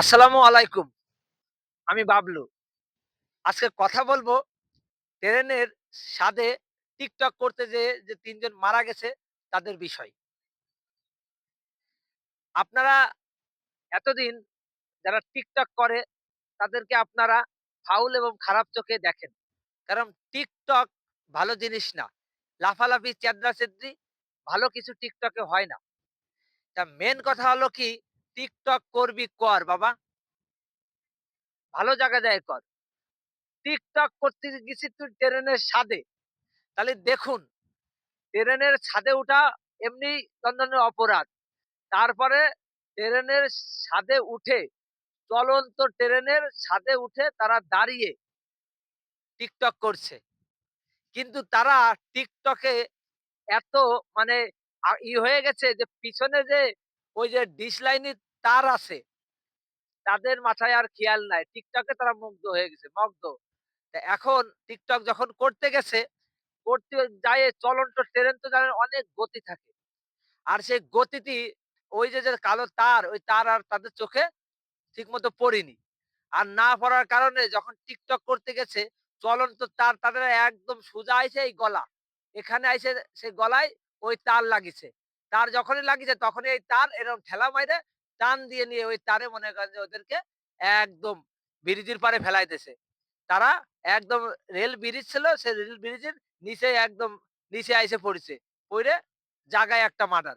আসসালামু আলাইকুম। আমি বাবলু। আজকে কথা বলব ট্রেনের স্বাদে টিকটক করতে যে যে তিনজন মারা গেছে তাদের বিষয়। আপনারা এতদিন যারা টিকটক করে তাদেরকে আপনারা ফাউল এবং খারাপ চোখে দেখেন। কারণ টিকটক ভালো জিনিস না। লাফালাফি চেদ্রা চেদ্রি ভালো কিছু টিকটকে হয় না। তা মেন কথা হলো কি টিকটক করবি কর বাবা। ভালো জায়গা যায় কর। টিকটক করতে গেছি তুই ট্রেনের স্বাদে তাহলে দেখুন, ট্রেনের ছাদে ওঠা এমনি দণ্ডনীয় অপরাধ। তারপরে ট্রেনের ছাদে উঠে, চলন্ত ট্রেনের ছাদে উঠে তারা দাঁড়িয়ে টিকটক করছে। কিন্তু তারা টিকটকে এত মানে ই হয়ে গেছে যে পিছনে যে ওই যে ডিশ লাইনের তার আছে তাদের মাথায় আর খেয়াল নাই টিকটকে তারা মুগ্ধ হয়ে গেছে মুগ্ধ এখন টিকটক যখন করতে গেছে করতে যায় চলন্ত ট্রেন তো জানেন অনেক গতি থাকে আর সেই গতিটি ওই যে, কালো তার ওই তার আর তাদের চোখে ঠিকমতো পড়েনি। আর না পড়ার কারণে যখন টিকটক করতে গেছে চলন্ত তার তাদের একদম সোজা আইছে এই গলা। এখানে আইসে সেই গলায় ওই তার লাগিছে। তার যখনই লাগিছে তখনই এই তার এরকম ঠেলা মাইরে টান দিয়ে নিয়ে ওই তারে মনে করেন যে ওদেরকে একদম ব্রিজের পাড়ে ফেলাই দিছে। তারা একদম রেল ব্রিজ ছিল সেই রেল ব্রিজের নিচে একদম নিচে আইসে পড়েছে। পইড়ে জাগায় একটা মার্ডার।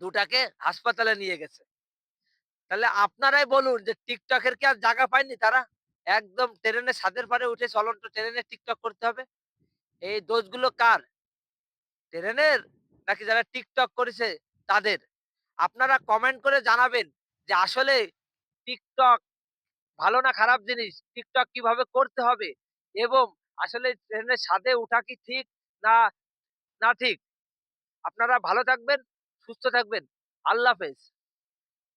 দুটাকে হাসপাতালে নিয়ে গেছে। তাহলে আপনারাই বলুন যে টিকটকের কি আর জায়গা পায়নি তারা? একদম ট্রেনের ছাদের পারে উঠে চলন্ত ট্রেনে টিকটক করতে হবে। এই দোষগুলো কার? ট্রেনের নাকি যারা টিকটক করেছে তাদের? আপনারা কমেন্ট করে জানাবেন যে আসলে টিকটক ভালো না খারাপ জিনিস? টিকটক কীভাবে করতে হবে? এবং আসলে ট্রেনের সাথে উঠা কি ঠিক না, না ঠিক? আপনারা ভালো থাকবেন, সুস্থ থাকবেন। আল্লাহ হাফেজ।